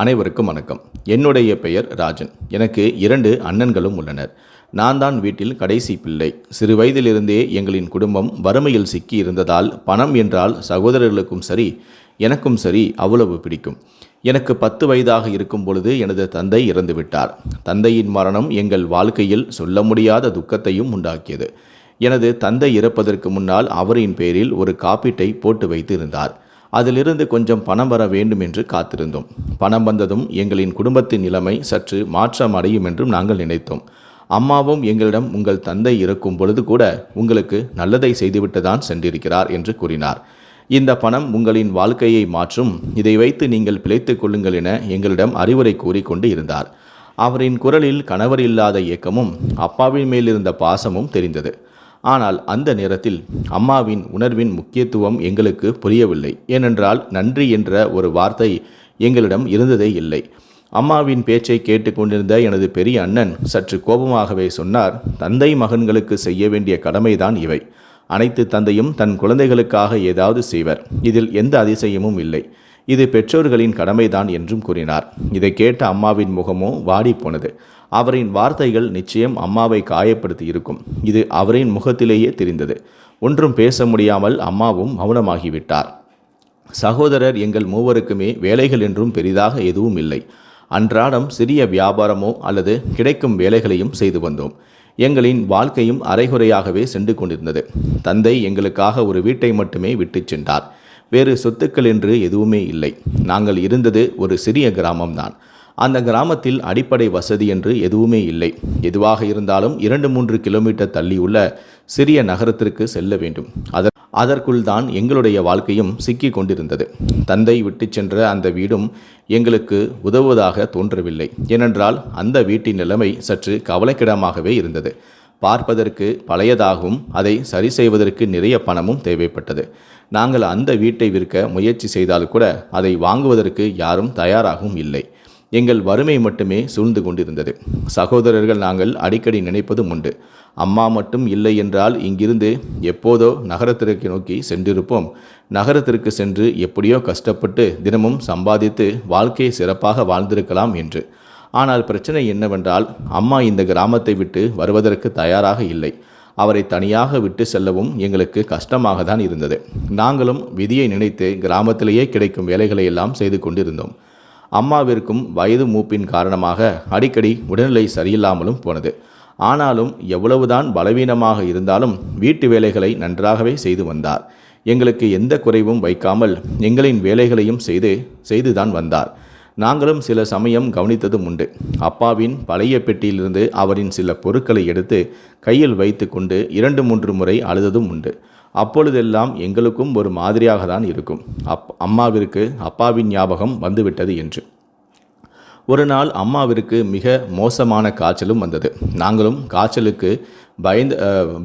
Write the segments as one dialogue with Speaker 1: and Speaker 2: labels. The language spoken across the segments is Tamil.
Speaker 1: அனைவருக்கும் வணக்கம். என்னுடைய பெயர் ராஜன். எனக்கு இரண்டு அண்ணன்களும் உள்ளனர். நான் தான் வீட்டில் கடைசி பிள்ளை. சிறு வயதிலிருந்தே எங்களின் குடும்பம் வறுமையில் சிக்கி இருந்ததால் பணம் என்றால் சகோதரர்களுக்கும் சரி எனக்கும் சரி அவ்வளவு பிடிக்கும். எனக்கு பத்து வயதாக இருக்கும் பொழுது எனது தந்தை இறந்துவிட்டார். தந்தையின் மரணம் எங்கள் வாழ்க்கையில் சொல்ல முடியாத துக்கத்தையும் உண்டாக்கியது. எனது தந்தை இறப்பதற்கு முன்னால் அவரின் பேரில் ஒரு காப்பீட்டை போட்டு வைத்து இருந்தார் அதிலிருந்து கொஞ்சம் பணம் வர வேண்டும் என்று காத்திருந்தோம். பணம் வந்ததும் எங்களின் குடும்பத்தின் நிலைமை சற்று மாற்றம் அடையும் என்றும் நாங்கள் நினைத்தோம். அம்மாவும் எங்களிடம் உங்கள் தந்தை இறக்கும் பொழுது கூட உங்களுக்கு நல்லதை செய்துவிட்டு தான் சென்றிருக்கிறார் என்று கூறினார். இந்த பணம் உங்களின் வாழ்க்கையை மாற்றும். இதை வைத்து நீங்கள் பிழைத்துக் கொள்ளுங்கள் என எங்களிடம் அறிவுரை கூறிக்கொண்டு இருந்தார். அவரின் குரலில் கணவர் இல்லாத இயக்கமும் அப்பாவின் மேலிருந்த பாசமும் தெரிந்தது. ஆனால் அந்த நேரத்தில் அம்மாவின் உணர்வின் முக்கியத்துவம் எங்களுக்கு புரியவில்லை. ஏனென்றால் நன்றி என்ற ஒரு வார்த்தை எங்களிடம் இருந்ததே இல்லை. அம்மாவின் பேச்சை கேட்டுக்கொண்டிருந்த எனது பெரிய அண்ணன் சற்று கோபமாகவே சொன்னார் தந்தை மகன்களுக்கு செய்ய வேண்டிய கடமைதான் இவை. அனைத்து தந்தையும் தன் குழந்தைகளுக்காக ஏதாவது செய்வர். இதில் எந்த அதிசயமும் இல்லை. இது பெற்றோர்களின் கடமைதான் என்றும் கூறினார். இதை கேட்ட அம்மாவின் முகமோ வாடி போனது. அவரின் வார்த்தைகள் நிச்சயம் அம்மாவை காயப்படுத்தி இருக்கும் இது அவரின் முகத்திலேயே தெரிந்தது. ஒன்றும் பேச முடியாமல் அம்மாவும் மௌனமாகிவிட்டார். சகோதரர் எங்கள் மூவருக்குமே வேலைகள் என்றும் பெரிதாக எதுவும் இல்லை. அன்றாடம் சிறிய வியாபாரமோ அல்லது கிடைக்கும் வேலைகளையும் செய்து வந்தோம். எங்களின் வாழ்க்கையும் அரைகுறையாகவே சென்று கொண்டிருந்தது. தந்தை எங்களுக்காக ஒரு வீட்டை மட்டுமே விட்டுச் சென்றார். வேறு சொத்துக்கள் என்று எதுவுமே இல்லை. நாங்கள் இருந்தது ஒரு சிறிய கிராமம்தான். அந்த கிராமத்தில் அடிப்படை வசதி என்று எதுவுமே இல்லை. எதுவாக இருந்தாலும் இரண்டு மூன்று கிலோமீட்டர் தள்ளியுள்ள சிறிய நகரத்திற்கு செல்ல வேண்டும். அதற்கு அதற்குள் தான் எங்களுடைய வாழ்க்கையும் சிக்கி கொண்டிருந்தது. தந்தை விட்டு சென்ற அந்த வீடும் எங்களுக்கு உதவுவதாக தோன்றவில்லை. ஏனென்றால் அந்த வீட்டின் நிலைமை சற்று கவலைக்கிடமாகவே இருந்தது. பார்ப்பதற்கு பழையதாகவும் அதை சரி செய்வதற்கு நிறைய பணமும் தேவைப்பட்டது. நாங்கள் அந்த வீட்டை விற்க முயற்சி செய்தால் கூட அதை வாங்குவதற்கு யாரும் தயாராகவும் இல்லை. எங்கள் வறுமை மட்டுமே சூழ்ந்து கொண்டிருந்தது. சகோதரர்கள் நாங்கள் அடிக்கடி நினைப்பதும் உண்டு. அம்மா மட்டும் இல்லை என்றால் இங்கிருந்து எப்போதோ நகரத்திற்கு நோக்கி சென்றிருப்போம். நகரத்திற்கு சென்று எப்படியோ கஷ்டப்பட்டு தினமும் சம்பாதித்து வாழ்க்கையை சிறப்பாக வாழ்ந்திருக்கலாம் என்று. ஆனால் பிரச்சனை என்னவென்றால் அம்மா இந்த கிராமத்தை விட்டு வருவதற்கு தயாராக இல்லை. அவரை தனியாக விட்டு செல்லவும் எங்களுக்கு கஷ்டமாக தான் இருந்தது. நாங்களும் விதியை நினைத்து கிராமத்திலேயே கிடைக்கும் வேலைகளை எல்லாம் செய்து கொண்டிருந்தோம். அம்மாவிற்கும் வயது மூப்பின் காரணமாக அடிக்கடி உடல்நிலை சரியில்லாமலும் போனது. ஆனாலும் எவ்வளவுதான் பலவீனமாக இருந்தாலும் வீட்டு வேலைகளை நன்றாகவே செய்து வந்தார். எங்களுக்கு எந்த குறைவும் வைக்காமல் எங்களின் வேலைகளையும் செய்து செய்துதான் வந்தார். நாங்களும் சில சமயம் கவனித்ததும் உண்டு. அப்பாவின் பழைய பெட்டியிலிருந்து அவரின் சில பொருட்களை எடுத்து கையில் வைத்து கொண்டு இரண்டு மூன்று முறை அழுததும் உண்டு. அப்பொழுதெல்லாம் எங்களுக்கும் ஒரு மாதிரியாக தான் இருக்கும். அப் அம்மாவிற்கு அப்பாவின் ஞாபகம் வந்துவிட்டது என்று. ஒரு நாள் அம்மாவிற்கு மிக மோசமான காய்ச்சலும் வந்தது. நாங்களும் காய்ச்சலுக்கு பயந்து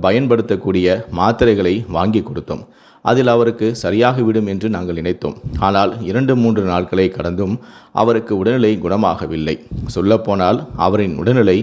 Speaker 1: பயன்படுத்தக்கூடிய மாத்திரைகளை வாங்கி கொடுத்தோம். அதில் அவருக்கு சரியாகிவிடும் என்று நாங்கள் நினைத்தோம். ஆனால் இரண்டு மூன்று நாட்களை கடந்தும் அவருக்கு உடல்நிலை குணமாகவில்லை. சொல்லப்போனால் அவரின் உடல்நிலை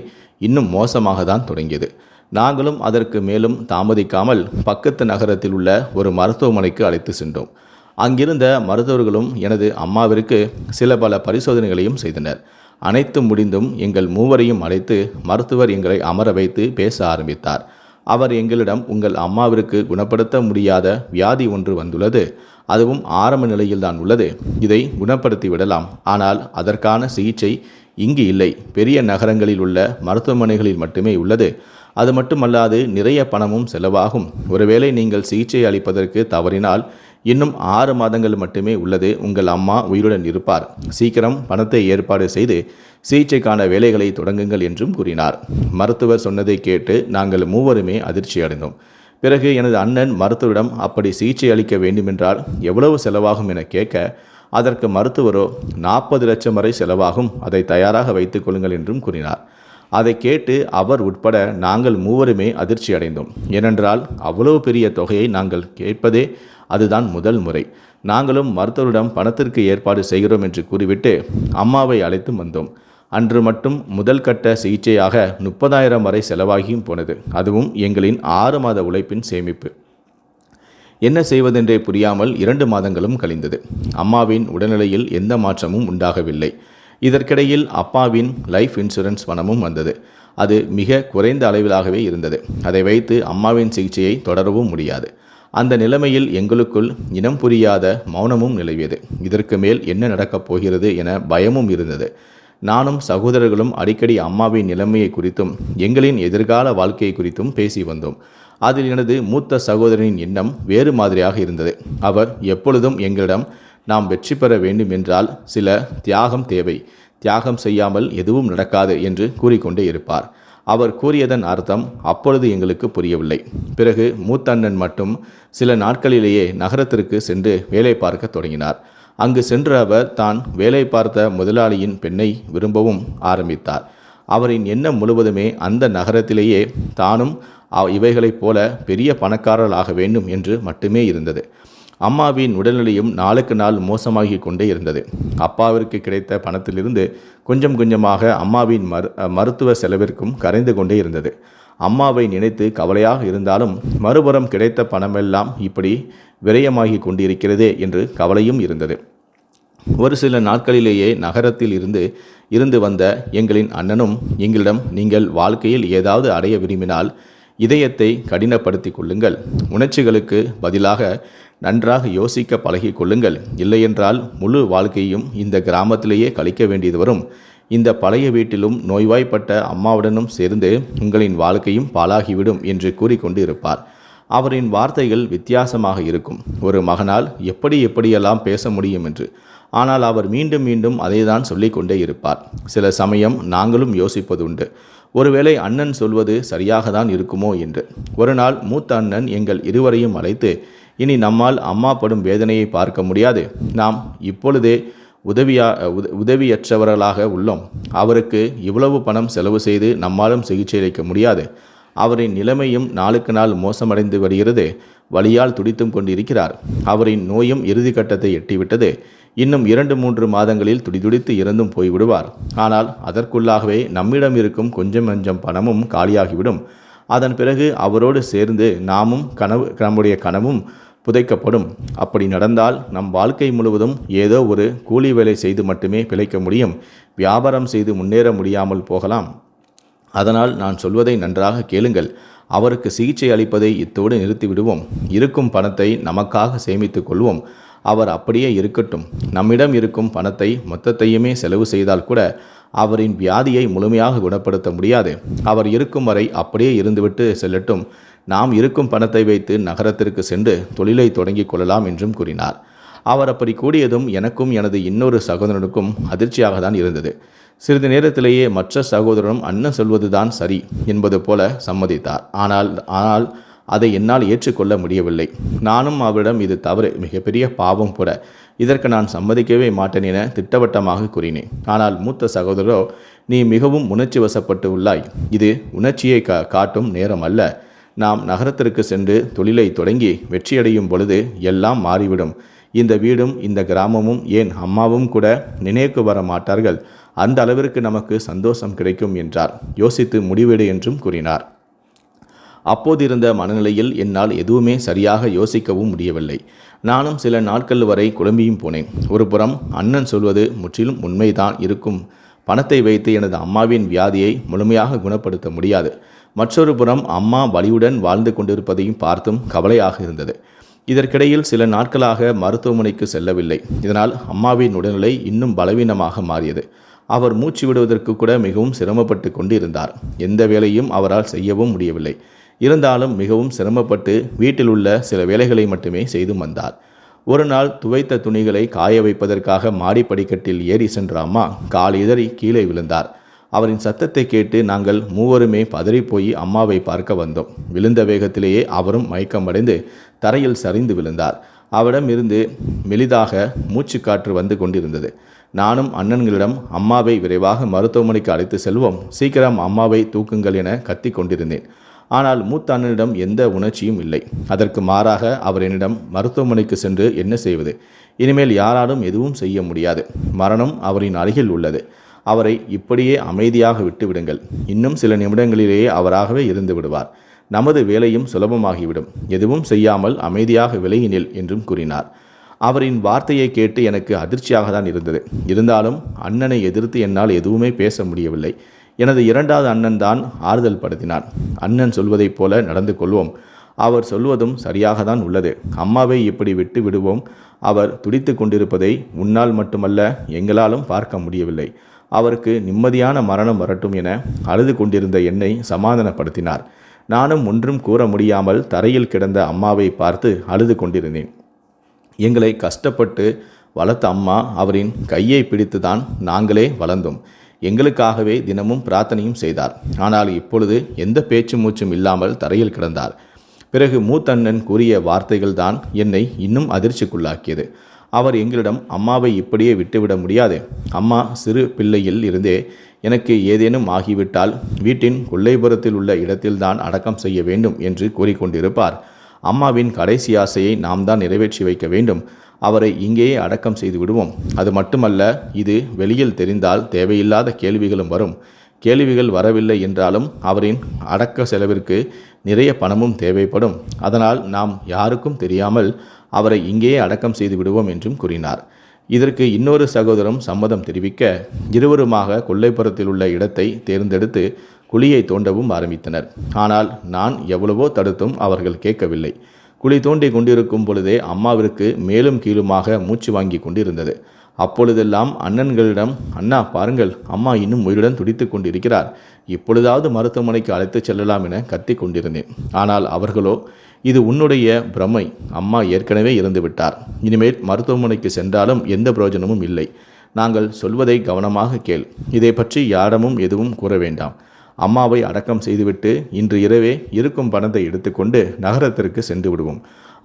Speaker 1: இன்னும் மோசமாக தான் தொடங்கியது. நாங்களும் அதற்கு மேலும் தாமதிக்காமல் பக்கத்து நகரத்தில் உள்ள ஒரு மருத்துவமனைக்கு அழைத்து சென்றோம். அங்கிருந்த மருத்துவர்களும் எனது அம்மாவிற்கு சில பல பரிசோதனைகளையும் செய்தனர். அனைத்தும் முடிந்தும் எங்கள் மூவரையும் அழைத்து மருத்துவர் எங்களை அமர வைத்து பேச ஆரம்பித்தார். அவர் எங்களிடம் உங்கள் அம்மாவிற்கு குணப்படுத்த முடியாத வியாதி ஒன்று வந்துள்ளது. அதுவும் ஆரம்ப நிலையில்தான் உள்ளது. இதை குணப்படுத்தி விடலாம். ஆனால் அதற்கான சிகிச்சை இங்கு இல்லை. பெரிய நகரங்களில் உள்ள மருத்துவமனைகளில் மட்டுமே உள்ளது. அது மட்டுமல்லாது நிறைய பணமும் செலவாகும். ஒருவேளை நீங்கள் சிகிச்சை அளிப்பதற்கு தவறினால் இன்னும் ஆறு மாதங்கள் மட்டுமே உள்ளது. உங்கள் அம்மா உயிருடன் இருப்பார். சீக்கிரம் பணத்தை ஏற்பாடு செய்து சிகிச்சைக்கான வேலைகளை தொடங்குங்கள் என்றும் கூறினார். மருத்துவர் சொன்னதை கேட்டு நாங்கள் மூவருமே அதிர்ச்சி அடைந்தோம். பிறகு எனது அண்ணன் மருத்துவரிடம் அப்படி சிகிச்சை அளிக்க வேண்டுமென்றால் எவ்வளவு செலவாகும் என கேட்க அதற்கு மருத்துவரோ நாற்பது லட்சம் வரை செலவாகும். அதை தயாராக வைத்துக் கொள்ளுங்கள் என்றும் கூறினார். அதை கேட்டு அவர் உட்பட நாங்கள் மூவருமே அதிர்ச்சி அடைந்தோம். ஏனென்றால் அவ்வளவு பெரிய தொகையை நாங்கள் கேட்பதே அதுதான் முதல் முறை. நாங்களும் மருத்துவரிடம் பணத்திற்கு ஏற்பாடு செய்கிறோம் என்று கூறிவிட்டு அம்மாவை அழைத்து வந்தோம். அன்று மட்டும் முதல் கட்ட சிகிச்சையாக முப்பதாயிரம் வரை செலவாகியும் போனது. அதுவும் எங்களின் ஆறு மாத உழைப்பின் சேமிப்பு. என்ன செய்வதென்றே புரியாமல் இரண்டு மாதங்களும் கழிந்தது. அம்மாவின் உடல்நிலையில் எந்த மாற்றமும் உண்டாகவில்லை. இதற்கிடையில் அப்பாவின் லைஃப் இன்சூரன்ஸ் பணமும் வந்தது. அது மிக குறைந்த அளவிலாகவே இருந்தது. அதை வைத்து அம்மாவின் சிகிச்சையை தொடரவும் முடியாது. அந்த நிலைமையில் எங்களுக்குள் இனம் புரியாத மௌனமும் நிலவியது. இதற்கு மேல் என்ன நடக்கப் போகிறது என பயமும் இருந்தது. நானும் சகோதரர்களும் அடிக்கடி அம்மாவின் நிலைமையை குறித்தும் எங்களின் எதிர்கால வாழ்க்கையை குறித்தும் பேசி வந்தோம். அதில் எனது மூத்த சகோதரனின் எண்ணம் வேறு மாதிரியாக இருந்தது. அவர் எப்பொழுதும் எங்களிடம் நாம் வெற்றி பெற வேண்டும் என்றால் சில தியாகம் தேவை. தியாகம் செய்யாமல் எதுவும் நடக்காது என்று கூறிக்கொண்டே இருப்பார். அவர் கூறியதன் அர்த்தம் அப்பொழுது எங்களுக்கு புரியவில்லை. பிறகு மூத்தண்ணன் மட்டும் சில நாட்களிலேயே நகரத்திற்கு சென்று வேலை பார்க்க தொடங்கினார். அங்கு சென்ற அவர் தான் வேலை பார்த்த முதலாளியின் பெண்ணை விரும்பவும் ஆரம்பித்தார். அவரின் எண்ணம் முழுவதுமே அந்த நகரத்திலேயே தானும் அவ்- இவைகளைப் போல பெரிய பணக்காரர்களாக வேண்டும் என்று மட்டுமே இருந்தது. அம்மாவின் உடல்நிலையும் நாளுக்கு நாள் மோசமாகி கொண்டே இருந்தது. அப்பாவிற்கு கிடைத்த பணத்திலிருந்து கொஞ்சம் கொஞ்சமாக அம்மாவின் மரு மருத்துவ செலவிற்கும் கரைந்து கொண்டே இருந்தது. அம்மாவை நினைத்து கவலையாக இருந்தாலும் மறுபுறம் கிடைத்த பணமெல்லாம் இப்படி விரயமாகி கொண்டிருக்கிறதே என்று கவலையும் இருந்தது. ஒரு சில நாட்களிலேயே நகரத்தில் இருந்து இருந்து வந்த எங்களின் அண்ணனும் எங்களிடம் நீங்கள் வாழ்க்கையில் ஏதாவது அடைய விரும்பினால் இதயத்தை கடினப்படுத்தி கொள்ளுங்கள். உணர்ச்சிகளுக்கு பதிலாக நன்றாக யோசிக்க பழகிக் கொள்ளுங்கள். இல்லையென்றால் முழு வாழ்க்கையும் இந்த கிராமத்திலேயே கழிக்க வேண்டியது வரும். இந்த பழைய வீட்டிலும் நோய்வாய்ப்பட்ட அம்மாவுடனும் சேர்ந்து உங்களின் வாழ்க்கையும் பாழாகிவிடும் என்று கூறிக்கொண்டு இருப்பார் அவரின் வார்த்தைகள் வித்தியாசமாக இருக்கும். ஒரு மகனால் எப்படி எப்படியெல்லாம் பேச முடியும் என்று. ஆனால் அவர் மீண்டும் மீண்டும் அதைதான் சொல்லிக்கொண்டே இருப்பார். சில சமயம் நாங்களும் யோசிப்பது உண்டு. ஒருவேளை அண்ணன் சொல்வது சரியாக தான் இருக்குமோ என்று. ஒரு நாள் மூத்த அண்ணன் எங்கள் இருவரையும் அழைத்து இனி நம்மால் அம்மா படும் வேதனையை பார்க்க முடியாது. நாம் இப்பொழுதே உதவியா உத- உதவியற்றவர்களாக உள்ளோம். அவருக்கு இவ்வளவு பணம் செலவு செய்து நம்மாலும் சிகிச்சை அளிக்க முடியாது. அவரின் நிலைமையும் நாளுக்கு நாள் மோசமடைந்து வருகிறது. வழியால் துடித்தும் கொண்டிருக்கிறார். அவரின் நோயும் இறுதி கட்டத்தை எட்டிவிட்டது. இன்னும் இரண்டு மூன்று மாதங்களில் துடிதுடித்து இறந்தும் போய்விடுவார். ஆனால் அதற்குள்ளாகவே நம்மிடம் இருக்கும் கொஞ்சம் கொஞ்சம் பணமும் காலியாகிவிடும். அதன் பிறகு அவரோடு சேர்ந்து நாமும் கனவு நம்முடைய கனவும் புதைக்கப்படும். அப்படி நடந்தால் நம் வாழ்க்கை முழுவதும் ஏதோ ஒரு கூலி வேலை செய்து மட்டுமே பிழைக்க முடியும். வியாபாரம் செய்து முன்னேற முடியாமல் போகலாம். அதனால் நான் சொல்வதை நன்றாக கேளுங்கள். அவருக்கு சிகிச்சை அளிப்பதை இத்தோடு நிறுத்திவிடுவோம். இருக்கும் பணத்தை நமக்காக சேமித்துக் கொள்வோம். அவர் அப்படியே இருக்கட்டும். நம்மிடம் இருக்கும் பணத்தை மொத்தத்தையுமே செலவு செய்தால் கூட அவரின் வியாதியை முழுமையாக குணப்படுத்த முடியாது. அவர் இருக்கும் வரை அப்படியே இருந்துவிட்டு செல்லட்டும். நாம் இருக்கும் பணத்தை வைத்து நகரத்திற்கு சென்று தொழிலை தொடங்கிக் கொள்ளலாம் என்றும் கூறினார். அவர் அப்படி கூடியதும் எனக்கும் எனது இன்னொரு சகோதரனுக்கும் அதிர்ச்சியாக தான் இருந்தது. சிறிது நேரத்திலேயே மற்ற சகோதரனும் அண்ணன் சொல்வதுதான் சரி என்பது போல சம்மதித்தார். ஆனால் ஆனால் அதை என்னால் ஏற்றுக்கொள்ள முடியவில்லை. நானும் அவரிடம் இது தவறு மிகப்பெரிய பாவம் கூட இதற்கு நான் சம்மதிக்கவே மாட்டேன் என திட்டவட்டமாக கூறினேன். ஆனால் மூத்த சகோதரோ நீ மிகவும் உணர்ச்சி வசப்பட்டு உள்ளாய். இது உணர்ச்சியை கா காட்டும் நேரம் அல்ல. நாம் நகரத்திற்கு சென்று தொழிலை தொடங்கி வெற்றியடையும் பொழுது எல்லாம் மாறிவிடும். இந்த வீடும் இந்த கிராமமும் ஏன் அம்மாவும் கூட நினைவுக்கு வர மாட்டார்கள்? அந்த அளவிற்கு நமக்கு சந்தோஷம் கிடைக்கும் என்றார். யோசித்து முடிவெடு என்றும் கூறினார். அப்போதிருந்த மனநிலையில் என்னால் எதுவுமே சரியாக யோசிக்கவும் முடியவில்லை. நானும் சில நாட்கள் வரை குழம்பியும் போனேன். ஒரு புறம் அண்ணன் சொல்வது முற்றிலும் உண்மைதான் இருக்கும். பணத்தை வைத்து எனது அம்மாவின் வியாதியை முழுமையாக குணப்படுத்த முடியாது. மற்றொரு புறம் அம்மா வலியுடன் வாழ்ந்து கொண்டிருப்பதையும் பார்த்தும் கவலையாக இருந்தது. இதற்கிடையில் சில நாட்களாக மருத்துவமனைக்கு செல்லவில்லை. இதனால் அம்மாவின் உடல்நிலை இன்னும் பலவீனமாக மாறியது. அவர் மூச்சு விடுவதற்கு கூட மிகவும் சிரமப்பட்டு கொண்டு இருந்தார் எந்த வேலையும் அவரால் செய்யவும் முடியவில்லை. இருந்தாலும் மிகவும் சிரமப்பட்டு வீட்டில் உள்ள சில வேலைகளை மட்டுமே செய்து வந்தார். ஒரு நாள் துவைத்த துணிகளை காய வைப்பதற்காக மாடி படிக்கட்டில் ஏறி சென்ற அம்மா கால் இதறி கீழே விழுந்தார். அவரின் சத்தத்தை கேட்டு நாங்கள் மூவருமே பதறிப்போய் அம்மாவை பார்க்க வந்தோம். விழுந்த வேகத்திலேயே அவரும் மயக்கமடைந்து தரையில் சரிந்து விழுந்தார். அவரிடம் இருந்து மெலிதாக மூச்சுக்காற்று வந்து கொண்டிருந்தது. நானும் அண்ணன்களிடம் அம்மாவை விரைவாக மருத்துவமனைக்கு அழைத்து செல்வோம். சீக்கிரம் அம்மாவை தூக்குங்கள் என கத்தி கொண்டிருந்தேன். ஆனால் மூத்த அண்ணனிடம் எந்த உணர்ச்சியும் இல்லை. அதற்கு மாறாக அவர் என்னிடம் மருத்துவமனைக்கு சென்று என்ன செய்வது? இனிமேல் யாராலும் எதுவும் செய்ய முடியாது. மரணம் அவரின் அருகில் உள்ளது. அவரை இப்படியே அமைதியாக விட்டுவிடுங்கள். இன்னும் சில நிமிடங்களிலேயே அவராகவே இருந்து விடுவார். நமது வேலையும் சுலபமாகிவிடும். எதுவும் செய்யாமல் அமைதியாக விலகினில் என்றும் கூறினார். அவரின் வார்த்தையை கேட்டு எனக்கு அதிர்ச்சியாக தான் இருந்தது. இருந்தாலும் அண்ணனை எதிர்த்து என்னால் எதுவுமே பேச முடியவில்லை. எனது இரண்டாவது அண்ணன் தான் ஆறுதல் படுத்தினான். அண்ணன் சொல்வதைப் போல நடந்து கொள்வோம். அவர் சொல்வதும் சரியாக தான் உள்ளது. அம்மாவை இப்படி விட்டு விடுவோம் அவர் துடித்து கொண்டிருப்பதை உன்னால் மட்டுமல்ல எங்களாலும் பார்க்க முடியவில்லை. அவருக்கு நிம்மதியான மரணம் வரட்டும் என அழுது கொண்டிருந்த என்னை சமாதானப்படுத்தினார். நானும் ஒன்றும் கூற முடியாமல் தரையில் கிடந்த அம்மாவை பார்த்து அழுது கொண்டிருந்தேன். எங்களை கஷ்டப்பட்டு வளர்த்த அம்மா அவரின் கையை பிடித்து தான் நாங்களே வளர்ந்தோம். எங்களுக்காகவே தினமும் பிரார்த்தனையும் செய்தார். ஆனால் இப்பொழுது எந்த பேச்சு மூச்சும் இல்லாமல் தரையில் கிடந்தார். பிறகு மூத்தண்ணன் கூறிய வார்த்தைகள் தான் என்னை இன்னும் அதிர்ச்சிக்குள்ளாக்கியது. அவர் எங்களிடம் அம்மாவை இப்படியே விட்டுவிட முடியாது. அம்மா சிறு பிள்ளையில் இருந்தே எனக்கு ஏதேனும் ஆகிவிட்டால் வீட்டின் கொல்லைப்புறத்தில் உள்ள இடத்தில்தான் அடக்கம் செய்ய வேண்டும் என்று கூறிக்கொண்டிருப்பார். அம்மாவின் கடைசி ஆசையை நாம் தான் நிறைவேற்றி வைக்க வேண்டும். அவரை இங்கேயே அடக்கம் செய்து விடுவோம். அது மட்டுமல்ல இது வெளியில் தெரிந்தால் தேவையில்லாத கேள்விகளும் வரும். கேள்விகள் வரவில்லை என்றாலும் அவரின் அடக்க செலவிற்கு நிறைய பணமும் தேவைப்படும். அதனால் நாம் யாருக்கும் தெரியாமல் அவரை இங்கேயே அடக்கம் செய்து விடுவோம் என்றும் கூறினார். இதற்கு இன்னொரு சகோதரம் சம்மதம் தெரிவிக்க இருவருமாக கொல்லைப்புறத்தில் உள்ள இடத்தை தேர்ந்தெடுத்து குழியை தோண்டவும் ஆரம்பித்தனர். ஆனால் நான் எவ்வளவோ தடுத்தும் அவர்கள் கேட்கவில்லை. குழி தோண்டி கொண்டிருக்கும் பொழுதே அம்மாவிற்கு மேலும் கீழுமாக மூச்சு வாங்கி கொண்டிருந்தது. அப்பொழுதெல்லாம் அண்ணன்களிடம் அண்ணா பாருங்கள் அம்மா இன்னும் உயிருடன் துடித்து கொண்டிருக்கிறார். இப்பொழுதாவது மருத்துவமனைக்கு அழைத்துச் செல்லலாம் என கத்தி கொண்டிருந்தேன். ஆனால் அவர்களோ இது உன்னுடைய பிரமை. அம்மா ஏற்கனவே இறந்து விட்டார் இனிமேல் மருத்துவமனைக்கு சென்றாலும் எந்த பிரயோஜனமும் இல்லை. நாங்கள் சொல்வதை கவனமாக கேள். இதை பற்றி யாரிடமும் எதுவும் கூற வேண்டாம். அம்மாவை அடக்கம் செய்துவிட்டு இன்று இரவே இருக்கும் பணத்தை எடுத்துக்கொண்டு நகரத்திற்கு சென்று விடுவோம்.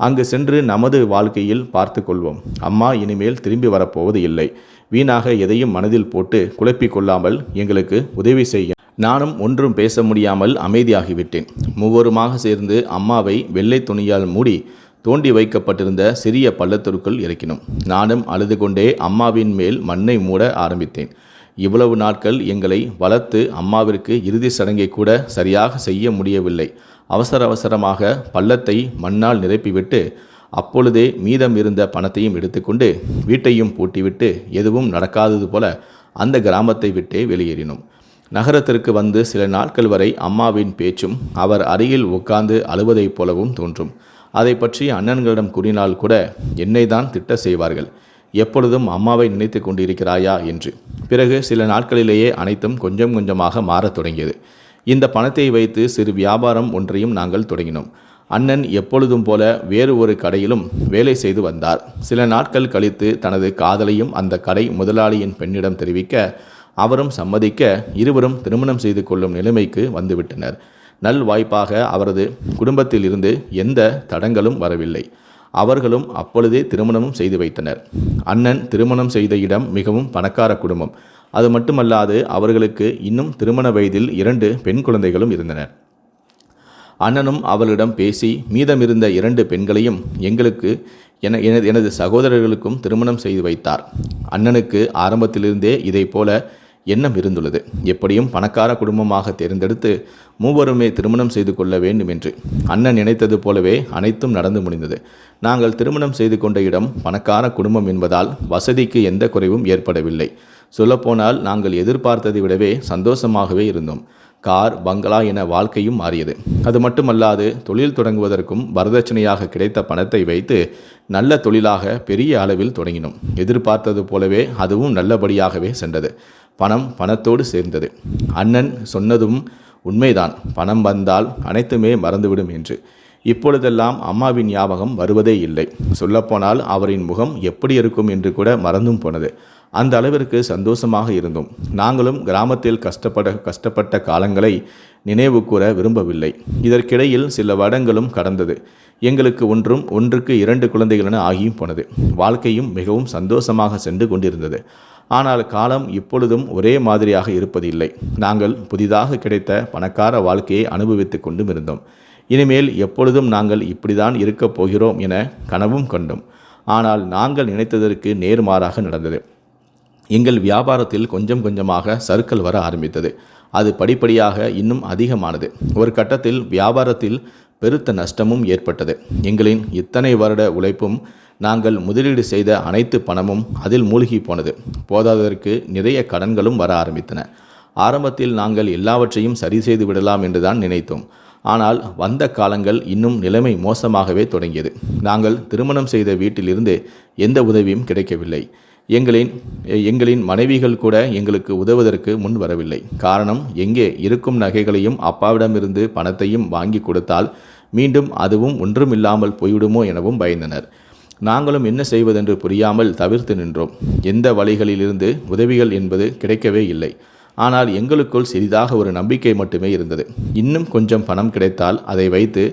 Speaker 1: அங்கு சென்று நமது வாழ்க்கையில் பார்த்து கொள்வோம். அம்மா இனிமேல் திரும்பி வரப்போவது இல்லை. வீணாக எதையும் மனதில் போட்டு குழப்பிக் கொள்ளாமல் எங்களுக்கு உதவி செய்ய நானும் ஒன்றும் பேச முடியாமல் அமைதியாகிவிட்டேன். மூவருமாக சேர்ந்து அம்மாவை வெள்ளை துணியால் மூடி தோண்டி வைக்கப்பட்டிருந்த சிறிய பள்ளத்திற்குள் இறக்கினோம். நானும் அழுது கொண்டே அம்மாவின் மேல் மண்ணை மூட ஆரம்பித்தேன். இவ்வளவு நாட்கள் எங்களை வளர்த்து அம்மாவிற்கு இறுதி சடங்கை கூட சரியாக செய்ய முடியவில்லை. அவசர அவசரமாக பள்ளத்தை மண்ணால் நிரப்பிவிட்டு அப்பொழுதே மீதம் இருந்த பணத்தையும் எடுத்துக்கொண்டு வீட்டையும் பூட்டிவிட்டு எதுவும் நடக்காதது போல அந்த கிராமத்தை விட்டே வெளியேறினோம். நகரத்திற்கு வந்து சில நாட்கள் வரை அம்மாவின் பேச்சும் அவர் அருகில் உட்கார்ந்து அழுவதைப் போலவும் தோன்றும். அதை பற்றி அண்ணன்களிடம் கூறினால் கூட என்னை தான் திட்ட செய்வார்கள்? எப்பொழுதும் அம்மாவை நினைத்து கொண்டிருக்கிறாயா என்று. பிறகு சில நாட்களிலேயே அனைத்தும் கொஞ்சம் கொஞ்சமாக மாறத் தொடங்கியது. இந்த பணத்தை வைத்து சிறு வியாபாரம் ஒன்றையும் நாங்கள் தொடங்கினோம். அண்ணன் எப்பொழுதும் போல வேறு ஒரு கடையிலும் வேலை செய்து வந்தார். சில நாட்கள் கழித்து தனது காதலையும் அந்த கடை முதலாளியின் பெண்ணிடம் தெரிவிக்க அவரும் சம்மதிக்க இருவரும் திருமணம் செய்து கொள்ளும் நிலைமைக்கு வந்துவிட்டனர். நல் வாய்ப்பாக அவரது குடும்பத்தில் இருந்து எந்த தடங்களும் வரவில்லை. அவர்களும் அப்பொழுதே திருமணமும் செய்து வைத்தனர். அண்ணன் திருமணம் செய்த இடம் மிகவும் பணக்கார குடும்பம். அது மட்டுமல்லாது அவர்களுக்கு இன்னும் திருமண வயதில் இரண்டு பெண் குழந்தைகளும் இருந்தனர். அண்ணனும் அவளிடம் பேசி மீதமிருந்த இரண்டு பெண்களையும் எங்களுக்கு என எனது எனது சகோதரர்களுக்கும் திருமணம் செய்து வைத்தார். அண்ணனுக்கு ஆரம்பத்திலிருந்தே இதை போல எண்ணம் இருந்துள்ளது. எப்படியும் பணக்கார குடும்பமாக தேர்ந்தெடுத்து மூவருமே திருமணம் செய்து கொள்ள வேண்டும் என்று அண்ணன் நினைத்தது போலவே அனைத்தும் நடந்து முடிந்தது. நாங்கள் திருமணம் செய்து கொண்ட இடம் பணக்கார குடும்பம் என்பதால் வசதிக்கு எந்த குறைவும் ஏற்படவில்லை. சொல்லப்போனால் நாங்கள் எதிர்பார்த்ததை விடவே சந்தோஷமாகவே இருந்தோம். கார் பங்களா என வாழ்க்கையும் மாறியது. அது மட்டுமல்லாது தொழில் தொடங்குவதற்கும் வரதட்சணையாக கிடைத்த பணத்தை வைத்து நல்ல தொழிலாக பெரிய அளவில் தொடங்கினோம். எதிர்பார்த்தது போலவே அதுவும் நல்லபடியாகவே சென்றது. பணம் பணத்தோடு சேர்ந்தது. அண்ணன் சொன்னதும் உண்மைதான். பணம் வந்தால் அனைத்துமே மறந்துவிடும் என்று. இப்பொழுதெல்லாம் அம்மாவின் ஞாபகம் வருவதே இல்லை. சொல்லப்போனால் அவரின் முகம் எப்படி இருக்கும் என்று கூட மறந்தும் போனது. அந்த அளவிற்கு சந்தோஷமாக இருந்தோம். நாங்களும் கிராமத்தில் கஷ்டப்பட கஷ்டப்பட்ட காலங்களை நினைவு கூற விரும்பவில்லை. இதற்கிடையில் சில வருடங்களும் கடந்தது. எங்களுக்கு ஒன்றும் ஒன்றுக்கு இரண்டு குழந்தைகள் என ஆகியும் போனது. வாழ்க்கையும் மிகவும் சந்தோஷமாக சென்று கொண்டிருந்தது. ஆனால் காலம் இப்பொழுதும் ஒரே மாதிரியாக இருப்பதில்லை. நாங்கள் புதிதாக கிடைத்த பணக்கார வாழ்க்கையை அனுபவித்து கொண்டும் இருந்தோம். இனிமேல் எப்பொழுதும் நாங்கள் இப்படிதான் இருக்கப் போகிறோம் என கனவும் கண்டோம். ஆனால் நாங்கள் நினைத்ததற்கு நேர்மாறாக நடந்தது. எங்கள் வியாபாரத்தில் கொஞ்சம் கொஞ்சமாக சர்க்கிள் வர ஆரம்பித்தது. அது படிப்படியாக இன்னும் அதிகமானது. ஒரு கட்டத்தில் வியாபாரத்தில் பெருத்த நஷ்டமும் ஏற்பட்டது. எங்களின் இத்தனை வருட உழைப்பும் நாங்கள் முதலீடு செய்த அனைத்து பணமும் அதில் மூழ்கி போனது. போதாததற்கு நிறைய கடன்களும் வர ஆரம்பித்தன. ஆரம்பத்தில் நாங்கள் எல்லாவற்றையும் சரி செய்து விடலாம் என்றுதான் நினைத்தோம். ஆனால் வந்த காலங்கள் இன்னும் நிலைமை மோசமாகவே தொடங்கியது. நாங்கள் திருமணம் செய்த வீட்டிலிருந்து எந்த உதவியும் கிடைக்கவில்லை. எங்களின் எங்களின் மனைவிகள் கூட எங்களுக்கு உதவுவதற்கு முன் வரவில்லை. காரணம் எங்கே இருக்கும் நகைகளையும் அப்பாவிடமிருந்து பணத்தையும் வாங்கி கொடுத்தால் மீண்டும் அதுவும் ஒன்றுமில்லாமல் போய்விடுமோ எனவும் பயந்தனர். நாங்களும் என்ன செய்வதென்று புரியாமல் தவிர்த்து நின்றோம். எந்த வழிகளிலிருந்து உதவிகள் என்பது கிடைக்கவே இல்லை. ஆனால் எங்களுக்குள் சிறிதாக ஒரு நம்பிக்கை மட்டுமே இருந்தது. இன்னும் கொஞ்சம் பணம் கிடைத்தால் அதை வைத்து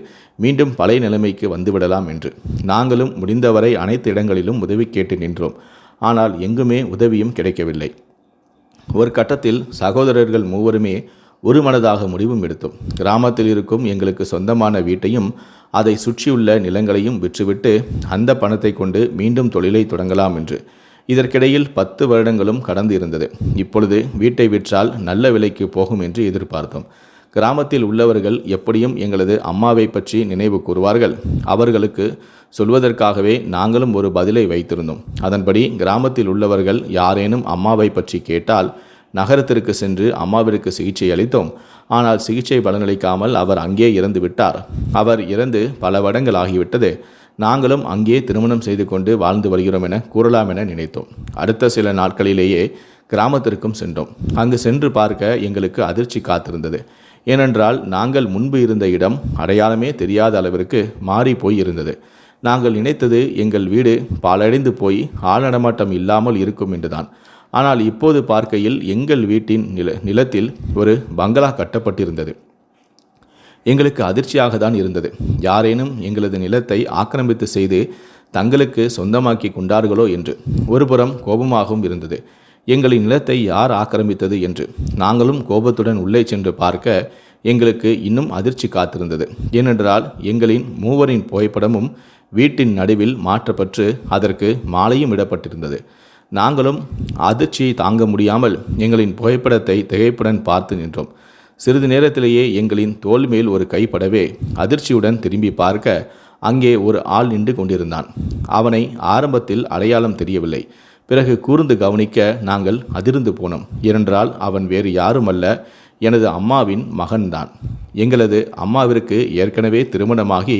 Speaker 1: மீண்டும் பழைய நிலைமைக்கு வந்துவிடலாம் என்று. நாங்களும் முடிந்தவரை அனைத்து இடங்களிலும் உதவி கேட்டு நின்றோம். ஆனால் எங்குமே உதவியும் கிடைக்கவில்லை. ஒரு கட்டத்தில் சகோதரர்கள் மூவருமே ஒரு மனதாக முடிவும் எடுத்தோம். கிராமத்தில் இருக்கும் எங்களுக்கு சொந்தமான வீட்டையும் அதை சுற்றியுள்ள நிலங்களையும் விற்றுவிட்டு அந்த பணத்தை கொண்டு மீண்டும் தொழிலை தொடங்கலாம் என்று. இதற்கிடையில் பத்து வருடங்களும் கடந்து இருந்தது இப்பொழுது வீட்டை விற்றால் நல்ல விலைக்கு போகும் என்று எதிர்பார்த்தோம். கிராமத்தில் உள்ளவர்கள் எப்படியும் எங்களது அம்மாவை பற்றி நினைவு கூறுவார்கள். அவர்களுக்கு சொல்வதற்காகவே நாங்களும் ஒரு பதிலை வைத்திருந்தோம். அதன்படி கிராமத்தில் உள்ளவர்கள் யாரேனும் அம்மாவை பற்றி கேட்டால் நகரத்திற்கு சென்று அம்மாவிற்கு சிகிச்சை அளித்தோம். ஆனால் சிகிச்சை பலனளிக்காமல் அவர் அங்கே இறந்து விட்டார். அவர் இறந்து பல வருடங்கள் ஆகிவிட்டது. நாங்களும் அங்கே திருமணம் செய்து கொண்டு வாழ்ந்து வருகிறோம் என கூறலாம் என நினைத்தோம். அடுத்த சில நாட்களிலேயே கிராமத்திற்கும் சென்றோம். அங்கு சென்று பார்க்க எங்களுக்கு அதிர்ச்சி காத்திருந்தது. ஏனென்றால் நாங்கள் முன்பு இருந்த இடம் அடையாளமே தெரியாத அளவிற்கு மாறி போய் இருந்தது. நாங்கள் நினைத்தது எங்கள் வீடு பாலடைந்து போய் ஆள் நடமாட்டம் இல்லாமல் இருக்கும் என்றுதான். ஆனால் இப்போது பார்க்கையில் எங்கள் வீட்டின் நில நிலத்தில் ஒரு பங்களா கட்டப்பட்டிருந்தது. எங்களுக்கு அதிர்ச்சியாக தான் இருந்தது. யாரேனும் எங்களது நிலத்தை ஆக்கிரமித்து செய்து தங்களுக்கு சொந்தமாக்கி கொண்டார்களோ என்று ஒருபுறம் கோபமாகவும் இருந்தது. எங்களின் நிலத்தை யார் ஆக்கிரமித்தது என்று நாங்களும் கோபத்துடன் உள்ளே சென்று பார்க்க எங்களுக்கு இன்னும் அதிர்ச்சி காத்திருந்தது. ஏனென்றால் எங்களின் மூவரின் புகைப்படமும் வீட்டின் நடுவில் மாற்றப்பட்டு அதற்கு மாலையும் இடப்பட்டிருந்தது. நாங்களும் அதிர்ச்சியை தாங்க முடியாமல் எங்களின் புகைப்படத்தை திகைப்புடன் பார்த்து நின்றோம். சிறிது நேரத்திலேயே எங்களின் தோல் மேல் ஒரு கைப்படவே அதிர்ச்சியுடன் திரும்பி பார்க்க அங்கே ஒரு ஆள் நின்று கொண்டிருந்தான். அவனை ஆரம்பத்தில் அடையாளம் தெரியவில்லை. பிறகு கூர்ந்து கவனிக்க நாங்கள் அதிர்ந்து போனோம். ஏனென்றால் அவன் வேறு யாருமல்ல. எனது அம்மாவின் மகன்தான். எங்களது அம்மாவிற்கு ஏற்கனவே திருமணமாகி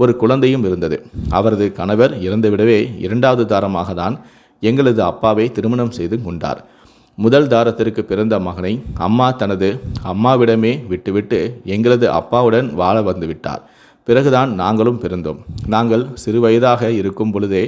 Speaker 1: ஒரு குழந்தையும் இருந்தது. அவரது கணவர் இறந்துவிடவே இரண்டாவது தாரமாக தான் எங்களது அப்பாவை திருமணம் செய்து கொண்டார். முதல் தாரத்திற்கு பிறந்த மகனை அம்மா தனது அம்மாவிடமே விட்டுவிட்டு எங்களது அப்பாவுடன் வாழ வந்து விட்டார். பிறகுதான் நாங்களும் பிறந்தோம். நாங்கள் சிறுவயதாக இருக்கும் பொழுதே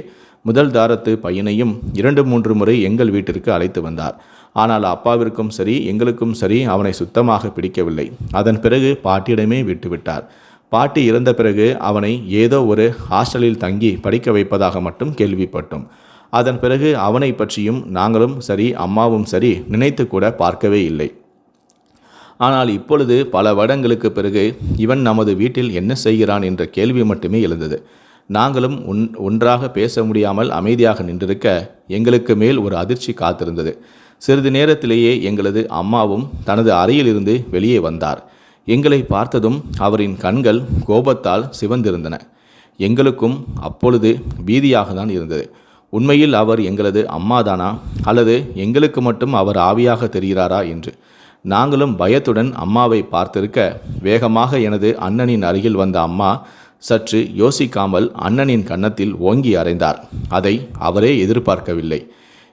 Speaker 1: முதல் தாரத்து பையனையும் இரண்டு மூன்று முறை எங்கள் வீட்டிற்கு அழைத்து வந்தார். ஆனால் அப்பாவிற்கும் சரி எங்களுக்கும் சரி அவனை சுத்தமாக பிடிக்கவில்லை. அதன் பிறகு பாட்டியிடமே விட்டுவிட்டார். பாட்டி இறந்த பிறகு அவனை ஏதோ ஒரு ஹாஸ்டலில் தங்கி படிக்க வைப்பதாக மட்டும் கேள்விப்பட்டோம். அதன் பிறகு அவனை பற்றியும் நாங்களும் சரி அம்மாவும் சரி நினைத்து கூட பார்க்கவே இல்லை. ஆனால் இப்பொழுது பல வருடங்களுக்கு பிறகு இவன் நமது வீட்டில் என்ன செய்கிறான் என்ற கேள்வி மட்டுமே எழுந்தது. நாங்களும் ஒன் ஒன்றாக பேச முடியாமல் அமைதியாக நின்றிருக்க எங்களுக்கு மேல் ஒரு அதிர்ச்சி காத்திருந்தது. சிறிது நேரத்திலேயே எங்களது அம்மாவும் தனது அறையிலிருந்து வெளியே வந்தார். எங்களை பார்த்ததும் அவரின் கண்கள் கோபத்தால் சிவந்திருந்தன. எங்களுக்கும் அப்பொழுது பீதியாக தான் இருந்தது. உண்மையில் அவர் எங்களது அம்மாதானா? அல்லது எங்களுக்கு மட்டும் அவர் ஆவியாக தெரிகிறாரா என்று. நாங்களும் பயத்துடன் அம்மாவை பார்த்திருக்க வேகமாக எனது அண்ணனின் அருகில் வந்த அம்மா சற்று யோசிக்காமல் அண்ணனின் கன்னத்தில் ஓங்கி அறைந்தார். அதை அவரே எதிர்பார்க்கவில்லை.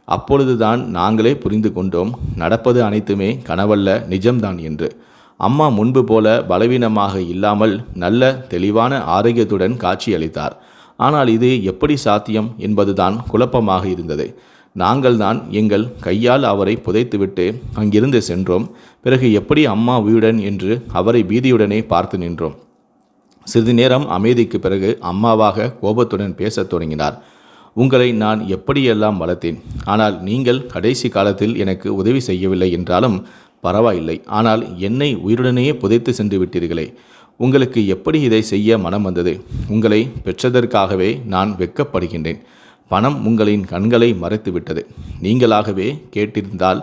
Speaker 1: அப்பொழுதுதான் நாங்களே புரிந்து கொண்டோம் நடப்பது அனைத்துமே கனவல்ல நிஜம்தான் என்று. அம்மா முன்பு போல பலவீனமாக இல்லாமல் நல்ல தெளிவான ஆரோக்கியத்துடன் காட்சியளித்தார். ஆனால் இது எப்படி சாத்தியம் என்பதுதான் குழப்பமாக இருந்தது. நாங்கள்தான் எங்கள் கையால் அவரை புதைத்துவிட்டு அங்கிருந்து சென்றோம். பிறகு எப்படி அம்மா உயிருடன் என்று அவரை பீதியுடனே பார்த்து நின்றோம். சிறிது நேரம் அமைதிக்கு பிறகு அம்மாவாக கோபத்துடன் பேசத் தொடங்கினார். உங்களை நான் எப்படியெல்லாம் வளர்த்தேன்? ஆனால் நீங்கள் கடைசி காலத்தில் எனக்கு உதவி செய்யவில்லை என்றாலும் பரவாயில்லை. ஆனால் என்னை உயிருடனேயே புதைத்து சென்று விட்டீர்களே. உங்களுக்கு எப்படி இதை செய்ய மனம் வந்தது? உங்களை பெற்றதற்காகவே நான் வெட்கப்படுகின்றேன் பணம் உங்களின் கண்களை மறைத்துவிட்டது. நீங்களாகவே கேட்டிருந்தால்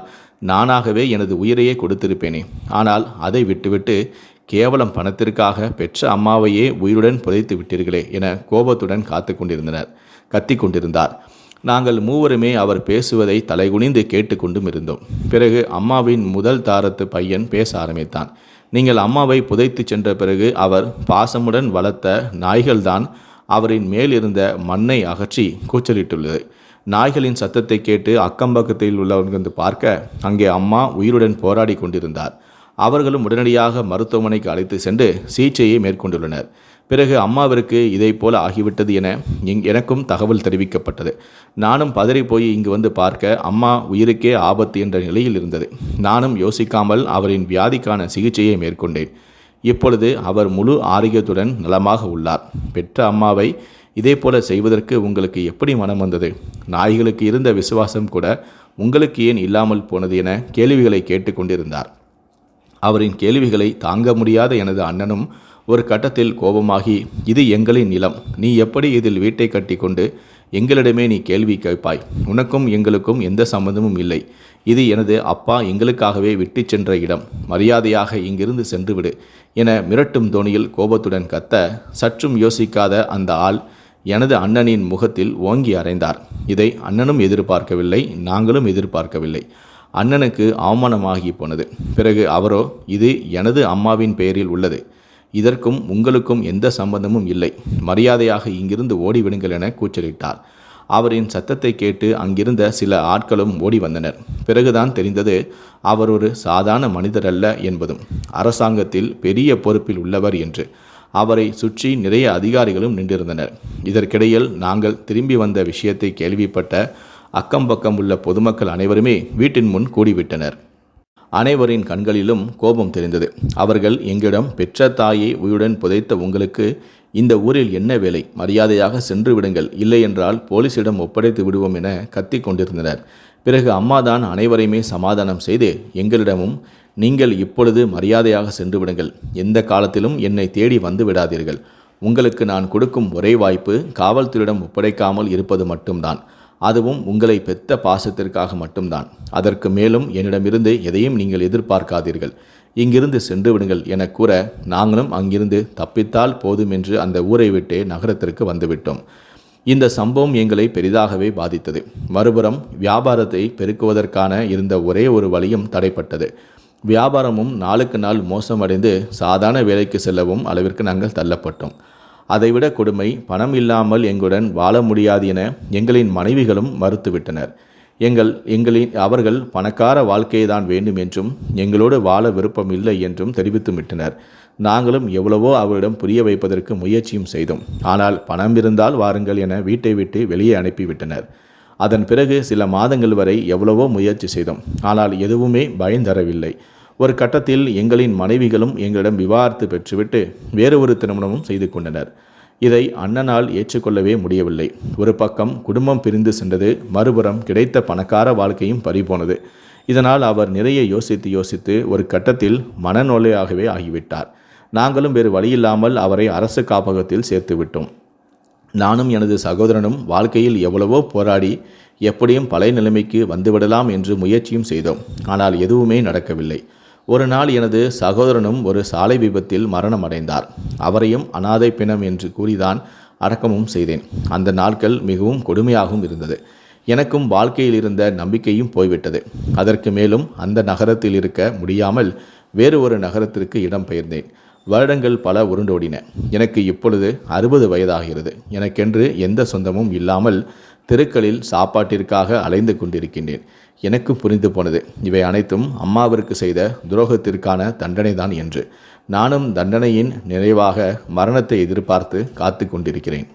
Speaker 1: நானாகவே எனது உயிரையே கொடுத்திருப்பேனே. ஆனால் அதை விட்டுவிட்டு கேவலம் பணத்திற்காக பெற்ற அம்மாவையே உயிருடன் புதைத்து விட்டீர்களே என கோபத்துடன் காத்து கொண்டிருந்தனர் கத்தி கொண்டிருந்தார் நாங்கள் மூவருமே அவர் பேசுவதை தலைகுனிந்து கேட்டுக்கொண்டும் இருந்தோம். பிறகு அம்மாவின் முதல் தாரத்து பையன் பேச ஆரம்பித்தான். நீங்கள் அம்மாவை புதைத்து சென்ற பிறகு அவர் பாசமுடன் வளர்த்த நாய்கள்தான் அவரின் மேலிருந்த மண்ணை அகற்றி கூச்சலிட்டுள்ளது. நாய்களின் சத்தத்தை கேட்டு அக்கம்பக்கத்தில் உள்ளவர்கள் வந்து பார்க்க அங்கே அம்மா உயிருடன் போராடி கொண்டிருந்தார். அவர்களும் உடனடியாக மருத்துவமனைக்கு அழைத்து சென்று சிகிச்சையை மேற்கொண்டுள்ளனர். பிறகு அம்மாவிற்கு இதை போல ஆகிவிட்டது என இங் எனக்கும் தகவல் தெரிவிக்கப்பட்டது. நானும் பதறி போய் இங்கு வந்து பார்க்க அம்மா உயிருக்கே ஆபத்து என்ற நிலையில் இருந்தது. நானும் யோசிக்காமல் அவரின் வியாதிக்கான சிகிச்சையை மேற்கொண்டேன். இப்பொழுது அவர் முழு ஆரோக்கியத்துடன் நலமாக உள்ளார். பெற்ற அம்மாவை இதே போல செய்வதற்கு உங்களுக்கு எப்படி மனம் வந்தது? நாய்களுக்கு இருந்த விசுவாசம் கூட உங்களுக்கு ஏன் இல்லாமல் போனது என கேள்விகளை கேட்டுக்கொண்டிருந்தார் அவரின் கேள்விகளை தாங்க முடியாத எனது அண்ணனும் ஒரு கட்டத்தில் கோபமாகி இது எங்களின் நிலம். நீ எப்படி இதில் வீட்டை கட்டிக்கொண்டு எங்களிடமே நீ கேள்வி கேட்பாய்? உனக்கும் எங்களுக்கும் எந்த சம்பந்தமும் இல்லை. இது எனது அப்பா எங்களுக்காகவே விட்டு சென்ற இடம். மரியாதையாக இங்கிருந்து சென்றுவிடு என மிரட்டும் தோணியில் கோபத்துடன் கத்த சற்றும் யோசிக்காத அந்த ஆள் எனது அண்ணனின் முகத்தில் ஓங்கி அறைந்தார். இதை அண்ணனும் எதிர்பார்க்கவில்லை நாங்களும் எதிர்பார்க்கவில்லை. அண்ணனுக்கு அவமானமாகி போனது. பிறகு அவரோ இது எனது அம்மாவின் பெயரில் உள்ளது. இதற்கும் உங்களுக்கும் எந்த சம்பந்தமும் இல்லை. மரியாதையாக இங்கிருந்து ஓடிவிடுங்கள் என கூச்சலிட்டார். அவரின் சத்தத்தை கேட்டு அங்கிருந்த சில ஆட்களும் ஓடி வந்தனர் பிறகுதான் தெரிந்தது அவர் ஒரு சாதாரண மனிதர் அல்ல என்பதும் அரசாங்கத்தில் பெரிய பொறுப்பில் உள்ளவர் என்று. அவரை சுற்றி நிறைய அதிகாரிகளும் நின்றிருந்தனர். இதற்கிடையில் நாங்கள் திரும்பி வந்த விஷயத்தை கேள்விப்பட்ட அக்கம் பக்கம் உள்ள பொதுமக்கள் அனைவருமே வீட்டின் முன் கூடிவிட்டனர். அனைவரின் கண்களிலும் கோபம் தெரிந்தது. அவர்கள் எங்களிடம் பெற்ற தாயை உயிருடன் புதைத்த உங்களுக்கு இந்த ஊரில் என்ன வேலை? மரியாதையாக சென்று விடுங்கள். இல்லையென்றால் போலீசிடம் ஒப்படைத்து விடுவோம் என கத்திக் கொண்டிருந்தனர். பிறகு அம்மாதான் அனைவரையுமே சமாதானம் செய்து எங்களிடமும் நீங்கள் இப்பொழுது மரியாதையாக சென்று விடுங்கள். எந்த காலத்திலும் என்னை தேடி வந்து விடாதீர்கள். உங்களுக்கு நான் கொடுக்கும் ஒரே வாய்ப்பு காவல்துறையிடம் ஒப்படைக்காமல் இருப்பது மட்டும்தான். அதுவும் உங்களை பெத்த பாசத்திற்காக மட்டும்தான். அதற்கு மேலும் என்னிடமிருந்து எதையும் நீங்கள் எதிர்பார்க்காதீர்கள். இங்கிருந்து சென்று விடுங்கள் என கூற நாங்களும் அங்கிருந்து தப்பித்தால் போதும் என்று அந்த ஊரை விட்டே நகரத்திற்கு வந்துவிட்டோம். இந்த சம்பவம் எங்களை பெரிதாகவே பாதித்தது. மறுபுறம் வியாபாரத்தை பெருக்குவதற்கான இருந்த ஒரே ஒரு வழியும் தடைப்பட்டது. வியாபாரமும் நாளுக்கு நாள் மோசமடைந்து சாதாரண வேலைக்கு செல்லவும் அளவிற்கு நாங்கள் தள்ளப்பட்டோம். அதைவிட கொடுமை பணம் இல்லாமல் எங்களுடன் வாழ முடியாது என எங்களின் மனைவிகளும் மறுத்துவிட்டனர். எங்கள் எங்களின் அவர்கள் பணக்கார வாழ்க்கையை தான் வேண்டும் என்றும் எங்களோடு வாழ விருப்பம் இல்லை என்றும் தெரிவித்து விட்டனர் நாங்களும் எவ்வளவோ அவரிடம் புரிய வைப்பதற்கு முயற்சியும் செய்தோம். ஆனால் பணம் இருந்தால் வாருங்கள் என வீட்டை விட்டு வெளியே அனுப்பிவிட்டனர். அதன் பிறகு சில மாதங்கள் வரை எவ்வளவோ முயற்சி செய்தோம். ஆனால் எதுவுமே பயன் தரவில்லை. ஒரு கட்டத்தில் எங்களின் மனைவிகளும் எங்களிடம் விவாகரத்து பெற்றுவிட்டு வேறு ஒரு திருமணமும் செய்து கொண்டனர். இதை அண்ணனால் ஏற்றுக்கொள்ளவே முடியவில்லை. ஒரு பக்கம் குடும்பம் பிரிந்து சென்றது மறுபுறம் கிடைத்த பணக்கார வாழ்க்கையும் பறிபோனது. இதனால் அவர் நிறைய யோசித்து யோசித்து ஒரு கட்டத்தில் மனநோலையாகவே ஆகிவிட்டார். நாங்களும் வேறு வழியில்லாமல் அவரை அரசு காப்பகத்தில் சேர்த்து விட்டோம். நானும் எனது சகோதரனும் வாழ்க்கையில் எவ்வளவோ போராடி எப்படியும் பழைய நிலைமைக்கு வந்துவிடலாம் என்று முயற்சியும் செய்தோம். ஆனால் எதுவுமே நடக்கவில்லை. ஒரு நாள் எனது சகோதரனும் ஒரு சாலை விபத்தில் மரணம் அடைந்தார் அவரையும் அனாதை பிணம் என்று கூறிதான் அடக்கமும் செய்தேன். அந்த நாட்கள் மிகவும் கொடுமையாகவும் இருந்தது. எனக்கும் வாழ்க்கையில் இருந்த நம்பிக்கையும் போய்விட்டது. அதற்கு மேலும் அந்த நகரத்தில் இருக்க முடியாமல் வேறு ஒரு நகரத்திற்கு இடம் பெயர்ந்தேன். வருடங்கள் பல உருண்டோடின. எனக்கு இப்பொழுது அறுபது வயதாகிறது. எனக்கென்று எந்த சொந்தமும் இல்லாமல் தெருக்களில் சாப்பாட்டிற்காக அலைந்து கொண்டிருக்கின்றேன். எனக்கு புரிந்து போனது. இவை அனைத்தும் அம்மாவிற்கு செய்த துரோகத்திற்கான தண்டனைதான் என்று. நானும் தண்டனையின் நிறைவாக மரணத்தை எதிர்பார்த்து காத்து கொண்டிருக்கிறேன்.